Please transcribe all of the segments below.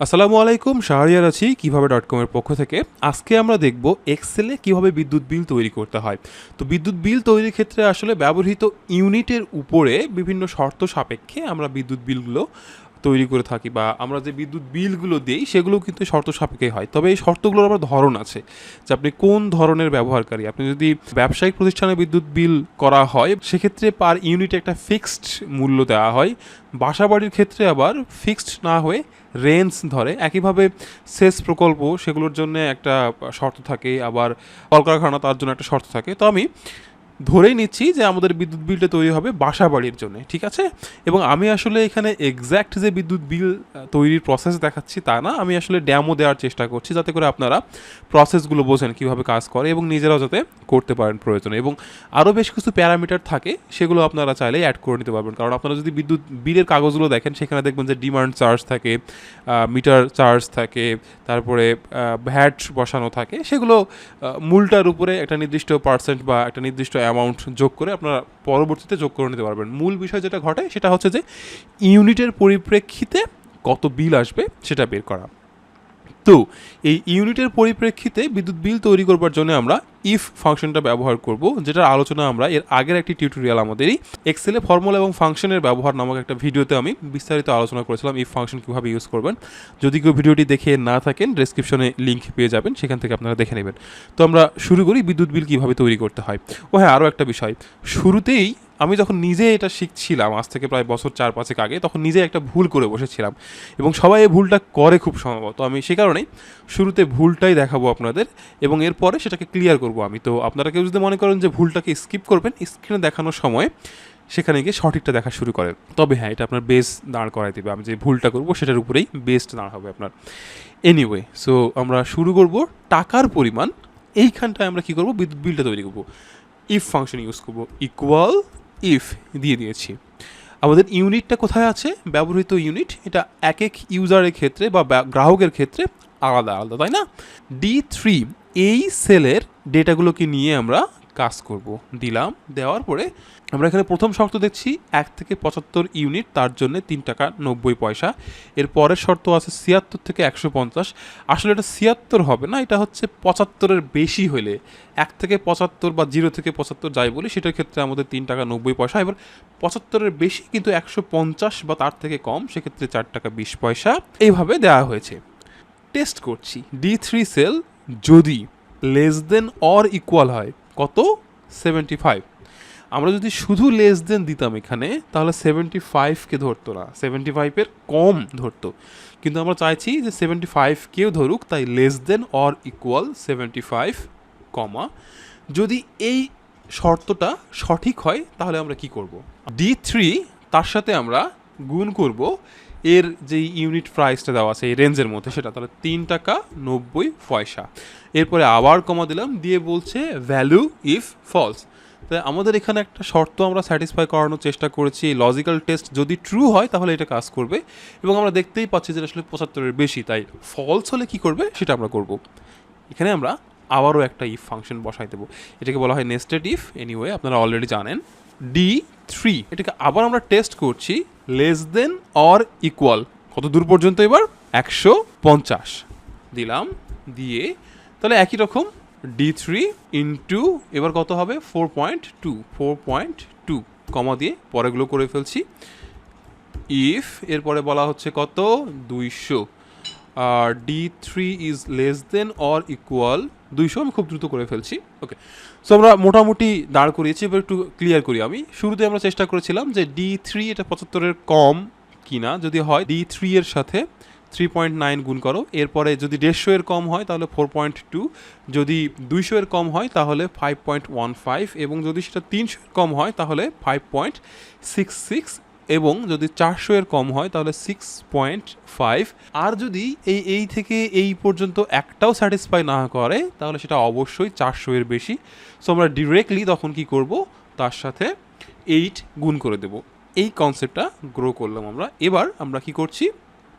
আসসালামু আলাইকুম, শাহরিয়ার আছি, কীভাবে ডট কমের পক্ষ থেকে। আজকে আমরা দেখব এক্সেলে কীভাবে বিদ্যুৎ বিল তৈরি করতে হয়। তো বিদ্যুৎ বিল তৈরির ক্ষেত্রে আসলে ব্যবহৃত ইউনিটের উপরে বিভিন্ন শর্ত সাপেক্ষে আমরা বিদ্যুৎ বিলগুলো তৈরি করে থাকি বা আমরা যে বিদ্যুৎ বিলগুলো দিই সেগুলো কিন্তু শর্ত সাপেক্ষে হয়। তবে এই শর্তগুলোর আবার ধরন আছে, যে আপনি কোন ধরনের ব্যবহারকারী। আপনি যদি ব্যবসায়িক প্রতিষ্ঠানে বিদ্যুৎ বিল করা হয়, সেক্ষেত্রে পার ইউনিটে একটা ফিক্সড মূল্য দেওয়া হয়। বাসা বাড়ির ক্ষেত্রে আবার ফিক্সড না হয়ে রেঞ্জ ধরে। একইভাবে সেচ প্রকল্প, সেগুলোর জন্য একটা শর্ত থাকে, আবার কলকারখানা তার জন্য একটা শর্ত থাকে। তো আমি ধরেই নিচ্ছি যে আমাদের বিদ্যুৎ বিলটা তৈরি হবে বাসা বাড়ির জন্য, ঠিক আছে? এবং আমি আসলে এখানে এক্স্যাক্ট যে বিদ্যুৎ বিল তৈরির প্রসেস দেখাচ্ছি তা না, আমি আসলে ড্যামও দেওয়ার চেষ্টা করছি যাতে করে আপনারা প্রসেসগুলো বোঝেন কীভাবে কাজ করে এবং নিজেরাও যাতে করতে পারেন প্রয়োজনে। এবং আরও বেশ কিছু প্যারামিটার থাকে, সেগুলো আপনারা চাইলে অ্যাড করে নিতে পারবেন। কারণ আপনারা যদি বিদ্যুৎ বিলের কাগজগুলো দেখেন, সেখানে দেখবেন যে ডিমান্ড চার্জ থাকে মিটার চার্জ থাকে, তারপরে ভ্যাট বসানো থাকে, সেগুলো মূলটার উপরে একটা নির্দিষ্ট পার্সেন্ট বা একটা নির্দিষ্ট অ্যামাউন্ট যোগ করে আপনারা পরবর্তীতে যোগ করে নিতে পারবেন। মূল বিষয় যেটা ঘটে সেটা হচ্ছে যে, ইউনিটের পরিপ্রেক্ষিতে কত বিল আসবে সেটা বের করা। তো এই ইউনিটের পরিপ্রেক্ষিতে বিদ্যুৎ বিল তৈরি করবার জন্য আমরা ইফ ফাংশনটা ব্যবহার করব, যেটার আলোচনা আমরা এর আগের একটি টিউটোরিয়াল আমাদেরই এক্সেলে ফর্মুলা এবং ফাংশনের ব্যবহার নামক একটা ভিডিওতে আমি বিস্তারিত আলোচনা করেছিলাম ইফ ফাংশন কীভাবে ইউজ করবেন। যদি কেউ ভিডিওটি দেখে না থাকেন ডেসক্রিপশনে লিঙ্ক পেয়ে যাবেন, সেখান থেকে আপনারা দেখে নেবেন। তো আমরা শুরু করি বিদ্যুৎ বিল কীভাবে তৈরি করতে হয়। ও হ্যাঁ আরও একটা বিষয়। শুরুতেই আমি যখন নিজে এটা শিখছিলাম, আজ থেকে প্রায় বছর চার পাঁচেক আগে, তখন নিজে একটা ভুল করে বসেছিলাম। এবং সবাই এই ভুলটা করে খুব সম্ভবত। আমি সে কারণেই শুরুতে ভুলটাই দেখাবো আপনাদের এবং এরপরে সেটাকে ক্লিয়ার করব আমি। তো আপনারা কেউ যদি মনে করেন যে ভুলটাকে স্কিপ করবেন স্ক্রিনে দেখানোর সময় সেখানে গিয়ে সঠিকটা দেখা শুরু করেন তবে হ্যাঁ এটা আপনার বেস দাঁড় করাই দেবে। আমি যে ভুলটা করব সেটার উপরেই বেস্ট দাঁড় হবে আপনার। এনিওয়ে সো আমরা শুরু করব। টাকার পরিমাণ, এইখানটায় আমরা কি করব? বিদ্যুৎ বিলটা তৈরি করব। ইফ ফাংশন ইউজ করব। ইকুয়াল ইফ দিয়ে দিয়েছি। আমাদের ইউনিটটা কোথায় আছে? ব্যবহৃত ইউনিট, এটা এক এক ইউজারের ক্ষেত্রে বা গ্রাহকের ক্ষেত্রে আলাদা আলাদা, তাই না? ডি থ্রি এই সেলের ডেটাগুলোকে নিয়ে আমরা কাজ করব, দিলাম, দেওয়ার পরে আমরা এখানে প্রথম শর্ত দেখছি, এক থেকে পঁচাত্তর ইউনিট, তার জন্য তিন টাকা নব্বই পয়সা। এর পরের শর্ত আছে ছিয়াত্তর থেকে একশো পঞ্চাশ। আসলে এটা ছিয়াত্তর হবে না, এটা হচ্ছে পঁচাত্তরের বেশি হলে। এক থেকে পঁচাত্তর বা জিরো থেকে পঁচাত্তর যাই বলি, সেটার ক্ষেত্রে আমাদের তিন টাকা নব্বই পয়সা। এবার পঁচাত্তরের বেশি কিন্তু একশো পঞ্চাশ বা তার থেকে কম, সেক্ষেত্রে চার টাকা বিশ পয়সা। এইভাবে দেওয়া হয়েছে। টেস্ট করছি। ডি থ্রি সেল যদি লেস দেন অর ইকুয়াল হয় কত? সেভেন্টি ফাইভ আমরা যদি শুধু লেস দেন দিতাম এখানে, তাহলে সেভেন্টি ফাইভকে ধরতো না। সেভেন্টি ফাইভের কম ধরতো। কিন্তু আমরা চাইছি যে সেভেন্টি ফাইভকেও ধরুক, তাই less than or equal seventy five comma যদি এই শর্তটা সঠিক হয়, তাহলে আমরা কি করব? ডি থ্রি তার সাথে আমরা গুণ করব এর যে ইউনিট প্রাইসটা দেওয়া আছে, এই রেঞ্জের মধ্যে, সেটা তাহলে তিন টাকা নব্বই পয়সা। এরপরে আবার কমা দিলাম, দিয়ে বলছে ভ্যালু ইফ ফলস তাই আমাদের এখানে একটা শর্ত আমরা স্যাটিসফাই করানোর চেষ্টা করেছি লজিক্যাল টেস্ট যদি ট্রু হয়, তাহলে এটা কাজ করবে। এবং আমরা দেখতেই পাচ্ছি যে আসলে পঁচাত্তরের বেশি, তাই ফলস হলে কি করবে, সেটা আমরা করব। এখানে আমরা আবারও একটা ইফ ফাংশন বসাই দেবো। এটাকে বলা হয় নেস্টেড ইফ এনিওয়ে আপনারা অলরেডি জানেন। ডি থ্রি এটাকে আবার আমরা টেস্ট করছি লেস দেন অর ইকুয়াল কত দূর পর্যন্ত এবার? একশো পঞ্চাশ। দিলাম, দিয়ে তাহলে একই রকম ডি থ্রি ইন্টু এবার কত হবে? Four point two four point two comma দিয়ে পরেগুলো করে ফেলছি। ইফ এরপরে বলা হচ্ছে কত? দুইশো। আর D three is less than or equal দুইশো, আমি খুব দ্রুত করে ফেলছি। ওকে সো আমরা মোটামুটি দাঁড় করিয়েছি, এবার একটু ক্লিয়ার করি আমি। শুরুতে আমরা চেষ্টা করেছিলাম যে ডি থ্রি এটা পঁচাত্তরের কম কিনা, যদি হয় ডি থ্রি এর সাথে থ্রি পয়েন্ট নাইন গুণ করো। এরপরে যদি দেড়শো এর কম হয়, তাহলে ফোর পয়েন্ট টু যদি দুইশো এর কম হয়, তাহলে ফাইভ পয়েন্ট ওয়ান ফাইভ এবং যদি সেটা তিনশো এর কম হয়, তাহলে ফাইভ পয়েন্ট সিক্স সিক্স এবং যদি চারশো এর কম হয়, তাহলে সিক্স পয়েন্ট ফাইভ আর যদি এই এই থেকে এই পর্যন্ত একটাও স্যাটিসফাই না করে, তাহলে সেটা অবশ্যই চারশো এর বেশি। সো আমরা ডিরেক্টলি তখন কি করব? তার সাথে এইট গুণ করে দেব। এই কনসেপ্টটা গ্রো করলাম আমরা। এবার আমরা কি করছি?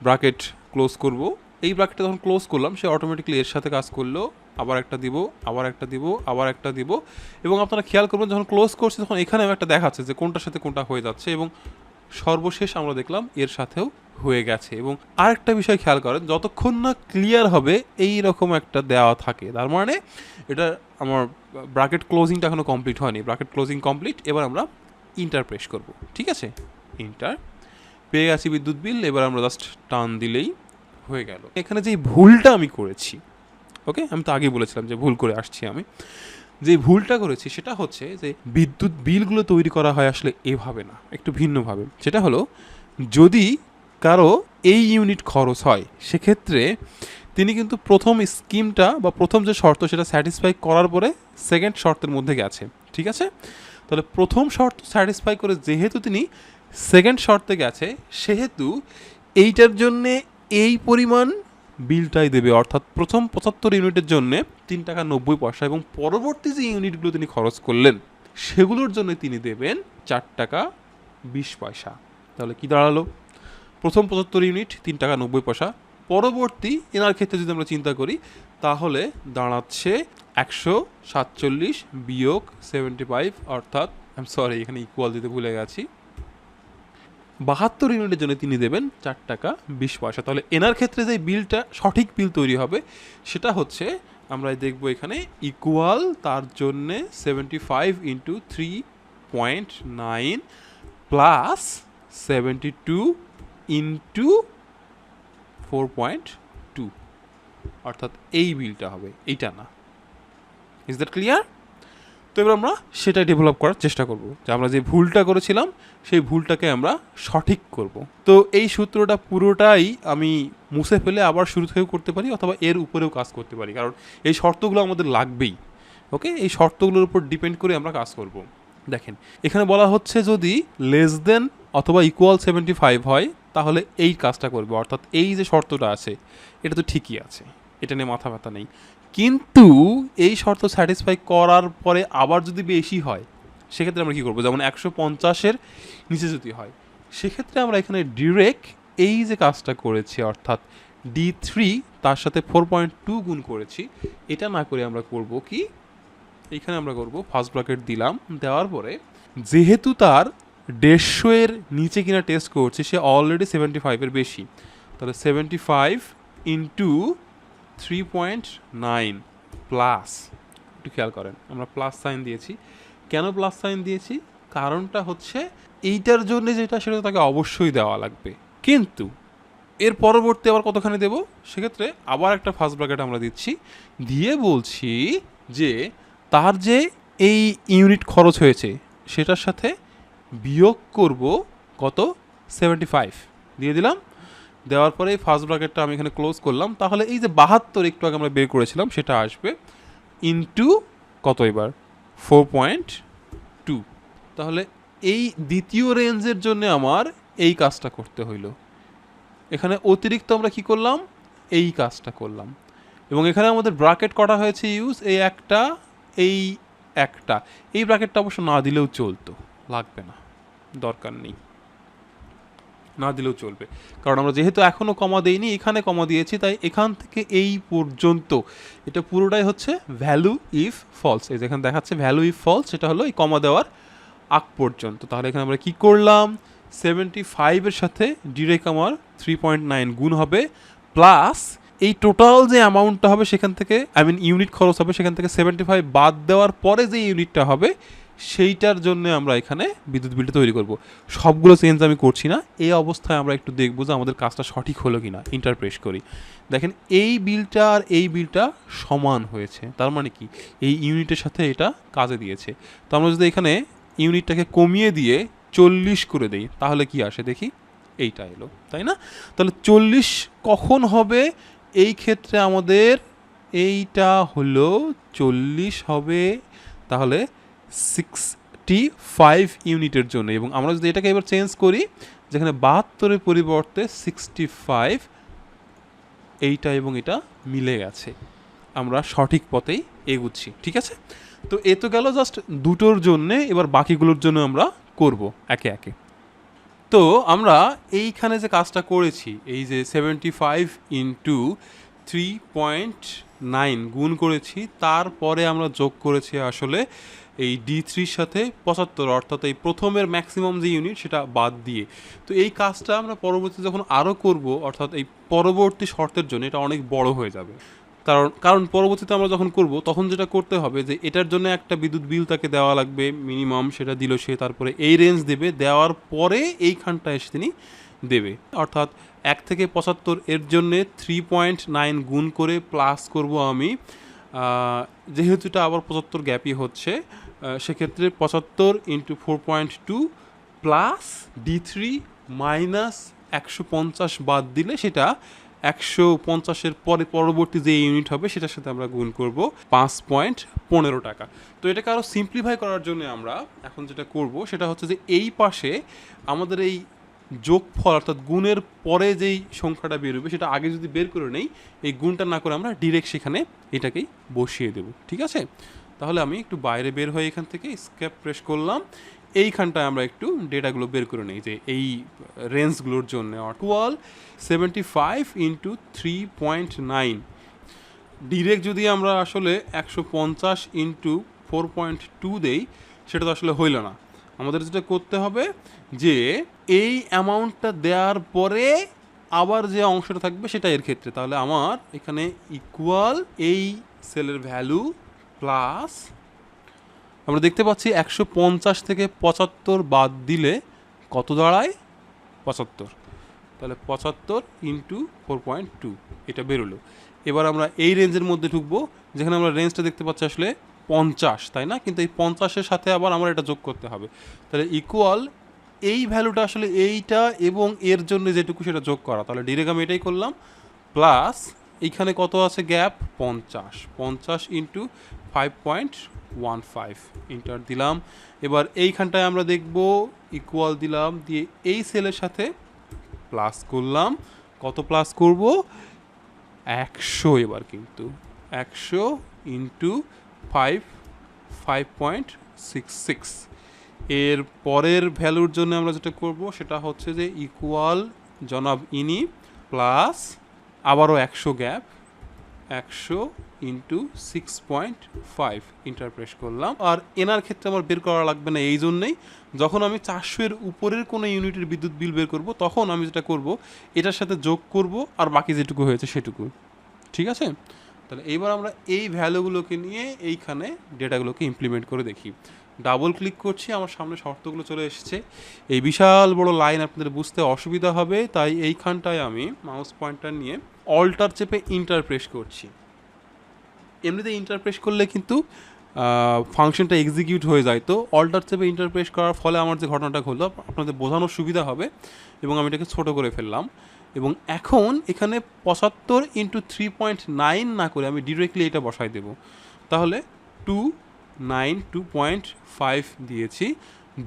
ব্রাকেট ক্লোজ করব। এই ব্রাকেটটা যখন ক্লোজ করলাম, সে অটোমেটিকলি এর সাথে কাজ করল। আবার একটা দিব, আবার একটা দিব, আবার একটা দিব। এবং আপনারা খেয়াল করবেন, যখন ক্লোজ করছি, তখন এখানেও একটা দেখাচ্ছে যে কোনটার সাথে কোনটা হয়ে যাচ্ছে। এবং সর্বশেষ আমরা দেখলাম এর সাথেও হয়ে গেছে। এবং আরেকটা বিষয় খেয়াল করেন, যতক্ষণ না ক্লিয়ার হবে এই রকম একটা দেওয়া থাকে। তার মানে এটা আমার ব্রাকেট ক্লোজিংটা এখনও কমপ্লিট হয়নি। ব্রাকেট ক্লোজিং কমপ্লিট এবার আমরা ইন্টার প্রেস করব। ঠিক আছে? ইন্টার পেয়ে গেছি বিদ্যুৎ বিল, এবার আমরা জাস্ট টান দিলেই হয়ে গেল। এখানে যে ভুলটা আমি করেছি ওকে আমি তো আগেই বলেছিলাম যে ভুল করে আসছি আমি। যে ভুলটা করেছি সেটা হচ্ছে যে বিদ্যুৎ বিলগুলো তৈরি করা হয় আসলে এভাবে না, একটু ভিন্নভাবে। সেটা হলো, যদি কারও এই ইউনিট খরচ হয়, সেক্ষেত্রে তিনি কিন্তু প্রথম স্কিমটা বা প্রথম যে শর্ত সেটা স্যাটিসফাই করার পরে সেকেন্ড শর্তের মধ্যে গেছে। ঠিক আছে? তাহলে প্রথম শর্ত স্যাটিসফাই করে যেহেতু তিনি সেকেন্ড শর্তে গেছে, সেহেতু এইটার জন্যে এই পরিমাণ বিলটাই দেবে। অর্থাৎ প্রথম পঁচাত্তর ইউনিটের জন্য তিন টাকা নব্বই পয়সা এবং পরবর্তী যে ইউনিটগুলো তিনি খরচ করলেন, সেগুলোর জন্য তিনি দেবেন চার টাকা বিশ পয়সা। তাহলে কি দাঁড়াল? প্রথম পঁচাত্তর ইউনিট, তিন টাকা নব্বই পয়সা। পরবর্তী এনার ক্ষেত্রে যদি আমরা চিন্তা করি, তাহলে দাঁড়াচ্ছে একশো সাতচল্লিশ বিয়োগ সেভেন্টি ফাইভ, অর্থাৎ আই সরি এখানে ইকুয়াল দিতে ভুলে গেছি। বাহাত্তর ইউনিটের জন্য তিনি দেবেন চার টাকা বিশ পয়সা। তাহলে এনার ক্ষেত্রে যে বিলটা, সঠিক বিল তৈরি হবে, সেটা হচ্ছে আমরা দেখব এখানে ইকুয়াল তার জন্যে seventy five into three point nine plus seventy two into four point two অর্থাৎ এই বিলটা হবে, এইটা না। ইজ দ্যাট ক্লিয়ার তো এবার আমরা সেটাই ডেভেলপ করার চেষ্টা করব যে আমরা যে ভুলটা করেছিলাম, সেই ভুলটাকে আমরা সঠিক করব। তো এই সূত্রটা পুরোটাই আমি মুছে ফেলে আবার শুরু থেকেও করতে পারি অথবা এর উপরেও কাজ করতে পারি। কারণ এই শর্তগুলো আমাদের লাগবেই ওকে এই শর্তগুলোর উপর ডিপেন্ড করে আমরা কাজ করব। দেখেন, এখানে বলা হচ্ছে যদি লেস দেন অথবা ইকুয়াল সেভেন্টি ফাইভ হয়, তাহলে এই কাজটা করবে। অর্থাৎ এই যে শর্তটা আছে, এটা তো ঠিকই আছে। এটা নিয়ে মাথা ব্যথা নেই। কিন্তু এই শর্ত স্যাটিসফাই করার পরে আবার যদি বেশি হয়, সেক্ষেত্রে আমরা কী করব? যেমন একশো পঞ্চাশের নিচে যদি হয়, সেক্ষেত্রে আমরা এখানে ডিরেক্ট এই যে কাজটা করেছি, অর্থাৎ ডি থ্রি তার সাথে ফোর পয়েন্ট টু গুণ করেছি, এটা না করে আমরা করব কি? এখানে আমরা করব ফার্স্ট ব্র্যাকেট দিলাম, দেওয়ার পরে যেহেতু তার দেড়শো এর নিচে কিনা টেস্ট করছে, সে অলরেডি সেভেন্টি ফাইভের বেশি। তাহলে seventy five into three point nine plus একটু খেয়াল করেন, আমরা প্লাস সাইন দিয়েছি। কেন প্লাস সাইন দিয়েছি? কারণটা হচ্ছে এইটার জন্য যেটা সেটা তাকে অবশ্যই দেওয়া লাগবে। কিন্তু এর পরবর্তী আবার কতখানি দেব? সেক্ষেত্রে আবার একটা ফার্স্ট ব্র্যাকেট আমরা দিচ্ছি। দিয়ে বলছি যে তার যে এই ইউনিট খরচ হয়েছে, সেটার সাথে বিয়োগ করব কত? সেভেন্টি ফাইভ দিয়ে দিলাম। দেওয়ার পরে এই ফার্স্ট ব্র্যাকেটটা আমি এখানে ক্লোজ করলাম। তাহলে এই যে বাহাত্তর একটু আগে আমরা বের করেছিলাম, সেটা আসবে ইনটু কত এবার? ফোর পয়েন্ট টু তাহলে এই দ্বিতীয় রেঞ্জের জন্য আমার এই কাজটা করতে হইল। এখানে অতিরিক্ত আমরা কি করলাম? এই কাজটা করলাম। এবং এখানে আমাদের ব্রাকেট করা হয়েছে ইউজ এই একটা এই একটা। এই ব্রাকেটটা অবশ্য না দিলেও চলতো, লাগবে না, দরকার নেই। না দিলেও চলবে। কারণ আমরা যেহেতু এখনও কমা দেইনি, এখানে কমা দিয়েছি, তাই এখান থেকে এই পর্যন্ত। এটা পুরোটাই হচ্ছে ভ্যালু ইফ ফলস এই যেখানে দেখাচ্ছে ভ্যালু ইফ ফলস সেটা হলো এই কমা দেওয়ার আগ পর্যন্ত। তাহলে এখানে আমরা কি করলাম? সেভেন্টি ফাইভের সাথে ডিরেক্ট আমার থ্রি পয়েন্ট নাইন গুণ হবে প্লাস এই টোটাল যে অ্যামাউন্টটা হবে সেখান থেকে আই মিন ইউনিট খরচ হবে সেখান থেকে সেভেন্টি ফাইভ বাদ দেওয়ার পরে যে ইউনিটটা হবে সেইটার জন্য আমরা এখানে বিদ্যুৎ বিলটা তৈরি করব। সবগুলো চেঞ্জ আমি করছি না। এই অবস্থায় আমরা একটু দেখব যে আমাদের কাজটা সঠিক হলো কি না ইন্টারপ্রেস করি। দেখেন, এই বিলটা আর এই বিলটা সমান হয়েছে। তার মানে কি? এই ইউনিটের সাথে এটা কাজে দিয়েছে। তো আমরা যদি এখানে ইউনিটটাকে কমিয়ে দিয়ে চল্লিশ করে দেই, তাহলে কি আসে দেখি? এইটা এলো, তাই না? তাহলে চল্লিশ কখন হবে? এই ক্ষেত্রে আমাদের এইটা হলো চল্লিশ হবে, তাহলে সিক্সটি ফাইভ ইউনিটের জন্য এবং আমরা যদি এটাকে এবার চেঞ্জ করি, যেখানে বাহাত্তরের পরিবর্তে সিক্সটি ফাইভ এইটা এবং এটা মিলে গেছে। আমরা সঠিক পথেই এগুচ্ছি, ঠিক আছে? তো এ তো গেল জাস্ট দুটোর জন্যে, এবার বাকিগুলোর জন্য আমরা করব একে একে। তো আমরা এইখানে যে কাজটা করেছি, এই যে seventy five into three point nine গুণ করেছি, তারপরে আমরা যোগ করেছি আসলে এই ডি থ্রির সাথে পঁচাত্তর, অর্থাৎ এই প্রথমের ম্যাক্সিমাম যে ইউনিট সেটা বাদ দিয়ে। তো এই কাজটা আমরা পরবর্তী যখন আরও করব, অর্থাৎ এই পরবর্তী শর্তের জন্য এটা অনেক বড় হয়ে যাবে। কারণ কারণ পরবর্তীতে আমরা যখন করব, তখন যেটা করতে হবে যে এটার জন্য একটা বিদ্যুৎ বিল তাকে দেওয়া লাগবে মিনিমাম সেটা দিল সে, তারপরে এই রেঞ্জ দেবে, দেওয়ার পরে এইখানটা এসে তিনি দেবে। অর্থাৎ এক থেকে পঁচাত্তর এর জন্যে থ্রি পয়েন্ট নাইন গুণ করে প্লাস করব আমি যেহেতু এটা আবার পঁচাত্তর গ্যাপই হচ্ছে সেক্ষেত্রে পঁচাত্তর into four point two plus D three minus একশো পঞ্চাশ বাদ দিলে সেটা একশো পঞ্চাশের পরে পরবর্তী যে ইউনিট হবে সেটার সাথে আমরা গুণ করব পাঁচ পয়েন্ট পনেরো টাকা। তো এটাকে আরও সিম্পলিফাই করার জন্য আমরা এখন যেটা করব সেটা হচ্ছে যে এই পাশে আমাদের এই যোগফল অর্থাৎ গুণের পরে যেই সংখ্যাটা বেরোবে সেটা আগে যদি বের করে নেই, এই গুণটা না করে আমরা ডিরেক্ট সেখানে এটাকেই বসিয়ে দেব। ঠিক আছে? তাহলে আমি একটু বাইরে বের হয়ে এখান থেকে স্কেপ প্রেস করলাম। এইখানটায় আমরা একটু ডেটাগুলো বের করে নিই যে এই রেঞ্জগুলোর জন্য। Twelve seventy five into three point nine direct যদি আমরা আসলে একশো পঞ্চাশ ইন্টু ফোর পয়েন্ট টু দেই, সেটা তো আসলে হইল না। আমাদের যেটা করতে হবে যে এই অ্যামাউন্টটা দেওয়ার পরে আবার যে অংশটা থাকবে সেটা এর ক্ষেত্রে। তাহলে আমার এখানে ইকুয়াল এই সেলের ভ্যালু প্লাস আমরা দেখতে পাচ্ছি একশো পঞ্চাশ থেকে পঁচাত্তর বাদ দিলে কত দাঁড়ায়? পঁচাত্তর। তাহলে পঁচাত্তর ইন্টু ফোর পয়েন্ট টু এটা বেরোলো। এবার আমরা এই রেঞ্জের মধ্যে ঢুকবো, যেখানে আমরা রেঞ্জটা দেখতে পাচ্ছি আসলে পঞ্চাশ, তাই না? কিন্তু এই পঞ্চাশের সাথে আবার আমার এটা যোগ করতে হবে। তাহলে ইকুয়াল এই ভ্যালুটা আসলে এইটা এবং এর জন্য যেটুকু সেটা যোগ করা। তাহলে ডিরেক্ট আমি এটাই করলাম প্লাস এইখানে কত আছে? গ্যাপ পঞ্চাশ। পঞ্চাশ into five point one five enter দিলাম। এবার এইখানটায় আমরা দেখব ইকুয়াল দিলাম, দিয়ে এই সেলের সাথে প্লাস করলাম। কত প্লাস করব? একশো এবার কিন্তু। একশো into five five point six six এর পরের ভ্যালুর জন্য আমরা যেটা করব, সেটা হচ্ছে যে ইকুয়াল জনাব ইনি প্লাস আবারও একশো গ্যাপ একশো into six point five enter press করলাম। আর এনার ক্ষেত্রে আমার বের করা লাগবে না এই জন্যেই, যখন আমি চারশো এর উপরের কোনো ইউনিটের বিদ্যুৎ বিল বের করব, তখন আমি যেটা করব, এটার সাথে যোগ করব আর বাকি যেটুকু হয়েছে সেটুকু। ঠিক আছে? তাহলে এইবার আমরা এই ভ্যালুগুলোকে নিয়ে এইখানে ডেটাগুলোকে ইমপ্লিমেন্ট করে দেখি। ডাবল ক্লিক করছি, আমার সামনে শর্তগুলো চলে এসেছে। এই বিশাল বড় লাইন আপনাদের বুঝতে অসুবিধা হবে, তাই এইখানটায় আমি মাউস পয়েন্টার নিয়ে অল্টার চেপে ইন্টারপ্রেস করছি। এমনিতে ইন্টারপ্রেস করলে কিন্তু ফাংশনটা এক্সিকিউট হয়ে যায়। তো অল্টার চেপে ইন্টারপ্রেস করার ফলে আমার যে ঘটনাটা হলো আপনাদের বোঝানোর সুবিধা হবে এবং আমি এটাকে ছোট করে ফেললাম। এবং এখন এখানে পঁচাত্তর ইন্টু থ্রি পয়েন্ট নাইন না করে আমি ডিরেক্টলি এটা বসাই দেব। তাহলে two nine two point five দিয়েছি।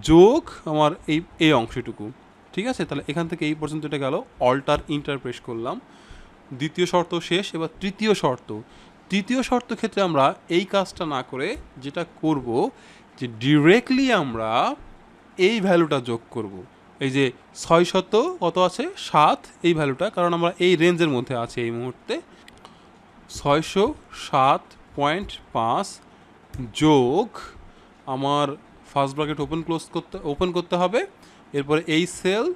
যোগ আমার এই এই অংশটুকু। ঠিক আছে? তাহলে এখান থেকে এই পর্যন্ত এটা গেল। অল্টার ইন্টারপ্রেস করলাম। দ্বিতীয় শর্ত শেষ, এবার তৃতীয় শর্ত। তৃতীয় শর্ত ক্ষেত্রে আমরা এই কাজটা না করে যেটা করব, যে ডিরেক্টলি আমরা এই ভ্যালুটা যোগ করব। এই যে ছয় শত কত আছে? সাত, এই ভ্যালুটা কারণ আমরা এই রেঞ্জের মধ্যে আছি এই মুহূর্তে। ছয়শো সাত পয়েন্ট পাঁচ যোগ আমার ফার্স্ট ব্র্যাকেট ওপেন ক্লোজ করতে ওপেন করতে হবে। এরপরে এই সেল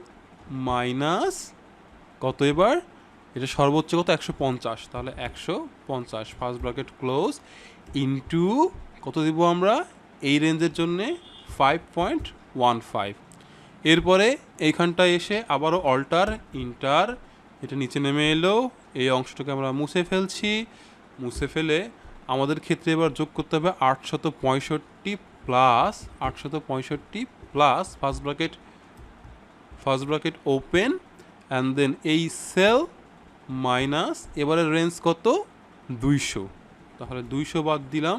মাইনাস কত এবার? এটা সর্বোচ্চ কত? একশো পঞ্চাশ। তাহলে একশো পঞ্চাশ ফার্স্ট ব্র্যাকেট ক্লোজ ইন্টু কত দিব আমরা? এই রেঞ্জের জন্যে ফাইভ পয়েন্ট ওয়ান ফাইভ এরপরে এইখানটায় এসে আবারও অল্টার ইন্টার এটা নিচে নেমে এলো। এই অংশটাকে আমরা মুছে ফেলছি। মুছে ফেলে আমাদের ক্ষেত্রে এবার যোগ করতে হবে আটশত পঁয়ষট্টি প্লাস আটশত পঁয়ষট্টি plus first bracket first bracket open and then এই সেল মাইনাস, এবারে রেঞ্জ কত? দুইশো। তাহলে দুইশো বাদ দিলাম,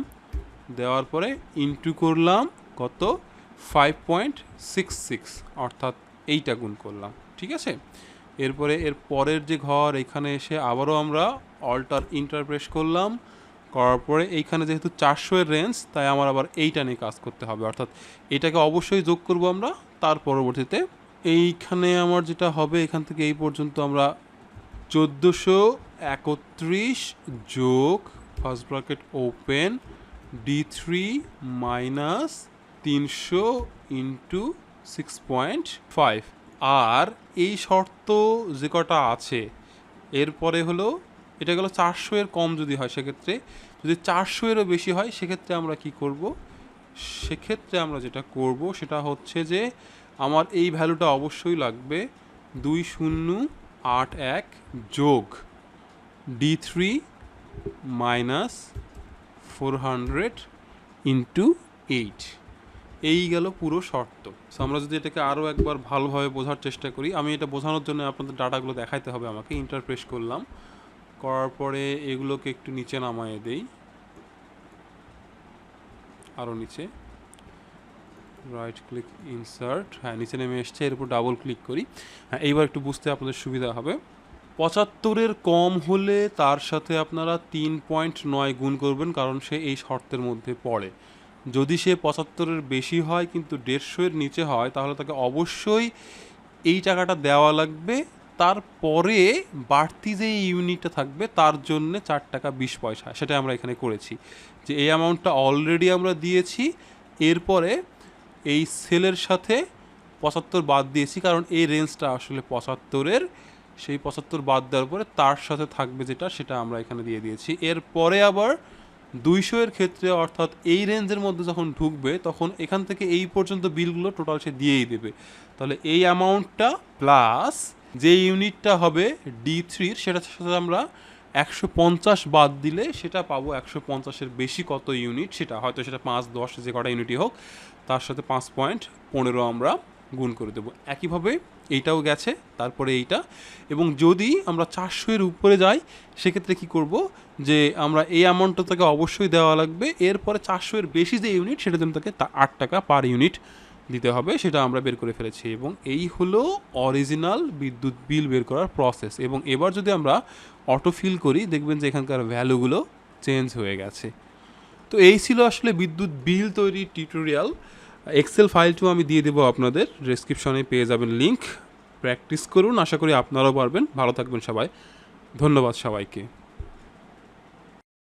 দেওয়ার পরে ইন্টু করলাম কত? ফাইভ পয়েন্ট সিক্স সিক্স অর্থাৎ এইটা গুণ করলাম, ঠিক আছে? এরপরে এর পরের যে ঘর, এখানে এসে আবারও আমরা অল্টার ইন্টারপ্রেস করলাম, করার পরে এইখানে যেহেতু চারশো এর রেঞ্জ তাই আমার আবার এইটা নিয়ে কাজ করতে হবে। অর্থাৎ এটাকে অবশ্যই যোগ করব আমরা, তার পরবর্তীতে এইখানে আমার যেটা হবে, এখান থেকে এই পর্যন্ত আমরা চোদ্দোশো একত্রিশ যোগ first bracket open D three minus তিনশো ইন্টু সিক্স পয়েন্ট ফাইভ আর এই শর্ত যে কটা আছে, এরপরে হলো, এটা গেলো চারশো এর কম যদি হয় সেক্ষেত্রে, যদি চারশো এরও বেশি হয় সেক্ষেত্রে আমরা কি করব? সেক্ষেত্রে আমরা যেটা করব সেটা হচ্ছে যে, আমার এই ভ্যালুটা অবশ্যই লাগবে দুই শূন্য আট এক যোগ D three minus four hundred into eight এই গেল পুরো শর্ত। So, আমরা যদি এটাকে আরও একবার ভালোভাবে বোঝার চেষ্টা করি আমি এটা বোঝানোর জন্য আপনাদের ডাটাগুলো দেখাইতে হবে আমাকে ইন্টারপ্রেস করলাম। করার পরে এগুলোকে একটু নিচে নামায়ে দেই। আরও নিচে। রাইট ক্লিক ইনসার্ট হ্যাঁ নিচে নেমে এসছে এর উপর ডাবল ক্লিক করি। হ্যাঁ এইবার একটু বুঝতে আপনাদের সুবিধা হবে। পঁচাত্তরের কম হলে তার সাথে আপনারা তিন পয়েন্ট নয় গুণ করবেন, কারণ সে এই শর্তের মধ্যে পড়ে। যদি সে পঁচাত্তরের বেশি হয়, কিন্তু দেড়শো এর নিচে হয়, তাহলে তাকে অবশ্যই এই টাকাটা দেওয়া লাগবে। তারপরে বাড়তি যে ইউনিটটা থাকবে, তার জন্য চার টাকা বিশ পয়সা সেটা আমরা এখানে করেছি। যে এই অ্যামাউন্টটা অলরেডি আমরা দিয়েছি, এরপরে এই সেলের সাথে পঁচাত্তর বাদ দিয়েছি, কারণ এই রেঞ্জটা আসলে পঁচাত্তরের। সেই পঁচাত্তর বাদ দেওয়ার পরে তার সাথে থাকবে যেটা, সেটা আমরা এখানে দিয়ে দিয়েছি। এরপরে আবার দুইশো এর ক্ষেত্রে অর্থাৎ এই রেঞ্জের মধ্যে যখন ঢুকবে, তখন এখান থেকে এই পর্যন্ত বিলগুলো টোটাল সে দিয়েই দেবে। তাহলে এই অ্যামাউন্টটা প্লাস যে ইউনিটটা হবে ডি থ্রির সেটার সাথে আমরা একশো পঞ্চাশ বাদ দিলে সেটা পাবো একশো পঞ্চাশের বেশি কত ইউনিট সেটা, হয়তো সেটা পাঁচ, দশ, যে কটা ইউনিটই হোক। তার সাথে পাঁচ পয়েন্ট, পনেরো আমরা গুণ করে দেবো। একইভাবে এইটাও গেছে, তারপরে এইটা। এবং যদি আমরা চারশো এর উপরে যাই, সেক্ষেত্রে কি করব? যে আমরা এই অ্যামাউন্টটা তাকে অবশ্যই দেওয়া লাগবে। এরপরে চারশো এর বেশি যে ইউনিট সেটার জন্য তাকে আট টাকা পার ইউনিট দিতে হবে, সেটা আমরা বের করে ফেলেছি। এবং এই হলো অরিজিনাল বিদ্যুৎ বিল বের করার প্রসেস এবং এবার যদি আমরা অটো ফিল করি, দেখবেন যে এখানকার ভ্যালুগুলো চেঞ্জ হয়ে গেছে। তো এই ছিল আসলে বিদ্যুৎ বিল তৈরির টিউটোরিয়াল এক্সেল ফাইলটিও আমি দিয়ে দেবো আপনাদের ডেসক্রিপশনে পেয়ে যাবেন লিঙ্ক প্র্যাকটিস করুন, আশা করি আপনারাও পারবেন। ভালো থাকবেন সবাই। ধন্যবাদ সবাইকে।